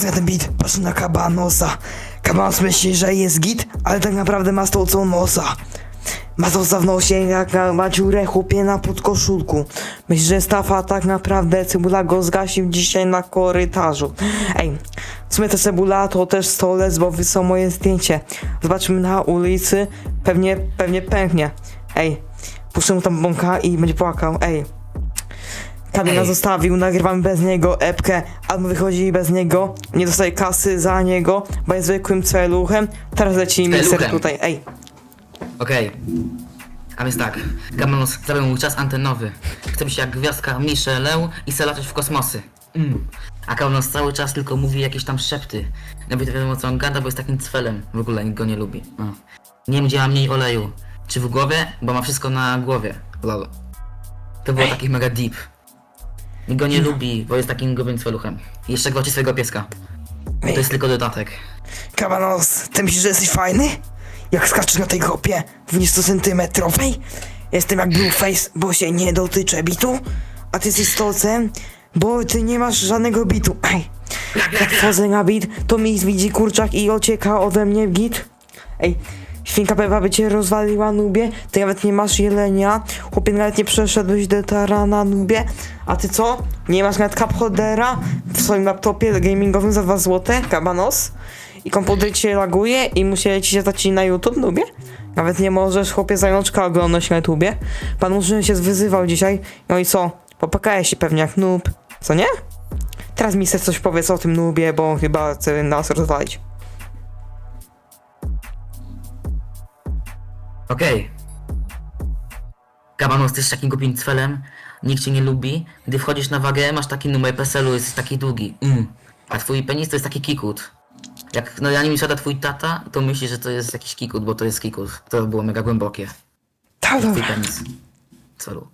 Posłuchaj ten beat, patrz na kabanosa. Kabanos myśli, że jest git, ale tak naprawdę ma stolcą nosa. Ma to w nosie, jak ma dziurę chłopie na podkoszulku. Myśli, że stafa tak naprawdę cebula go zgasił dzisiaj na korytarzu. Ej, w sumie ta cebula to też stolec, bo wysłał moje zdjęcie. Zobaczymy na ulicy, pewnie, pewnie pęknie. Ej, puszczę mu tam bąka i będzie płakał, ej. Kamil nas zostawił, nagrywamy bez niego epkę, albo wychodzi bez niego, nie dostaje kasy za niego, bo jest zwykłym celuchem. Teraz leci mister Celuchem. tutaj, ej. Okej. A więc tak, Gamanos zrobił mu czas antenowy. Chce być jak gwiazdka Michelin i chce latać w kosmosy. Mm. A Gamanos cały czas tylko mówi jakieś tam szepty. Nawet nie wiadomo co on gada, bo jest takim cwelem. W ogóle nikt go nie lubi. Nie wiem gdzie ma mniej oleju. Czy w głowie? Bo ma wszystko na głowie. Lol. To było takich mega deep. Nikt go nie lubi, bo jest takim grubym cweluchem. I jeszcze gwałci swojego pieska. To jest tylko dodatek. Kabanos, ty myślisz, że jesteś fajny? Jak skaczesz na tej hopie 20 centymetrowej? Jestem jak Blueface, bo się nie dotyczę bitu, a ty jesteś stolcem, bo ty nie masz żadnego bitu. Ej, jak wchodzę na bit, to mi widzi kurczak i ocieka ode mnie git. Ej, świnka by cię rozwaliła nubie, ty nawet nie masz jelenia, chłopie nawet nie przeszedłeś do tarana nubie, a ty co? Nie masz nawet cup holdera w swoim laptopie gamingowym za 2 złote, kabanos? I komputer cię laguje i musieli ci się na YouTube nubie? Nawet nie możesz chłopie zajączka oglądać na YouTubie? Pan Murzyn się wyzywał dzisiaj, no i co? Popakałeś się pewnie jak noob, co nie? Teraz mi coś powiedz o tym nubie, bo chyba chce nas rozwalić. Okej. Kabanos, jesteś takim głupim cwelem, nikt cię nie lubi. Gdy wchodzisz na wagę, masz taki numer PESEL-u, jesteś taki długi. Mm. A twój penis to jest taki kikut. Jak no ja nie siada twój tata, to myśli, że to jest jakiś kikut, bo to jest kikut. To było mega głębokie. Tak, Twój dobra. penis. Celu.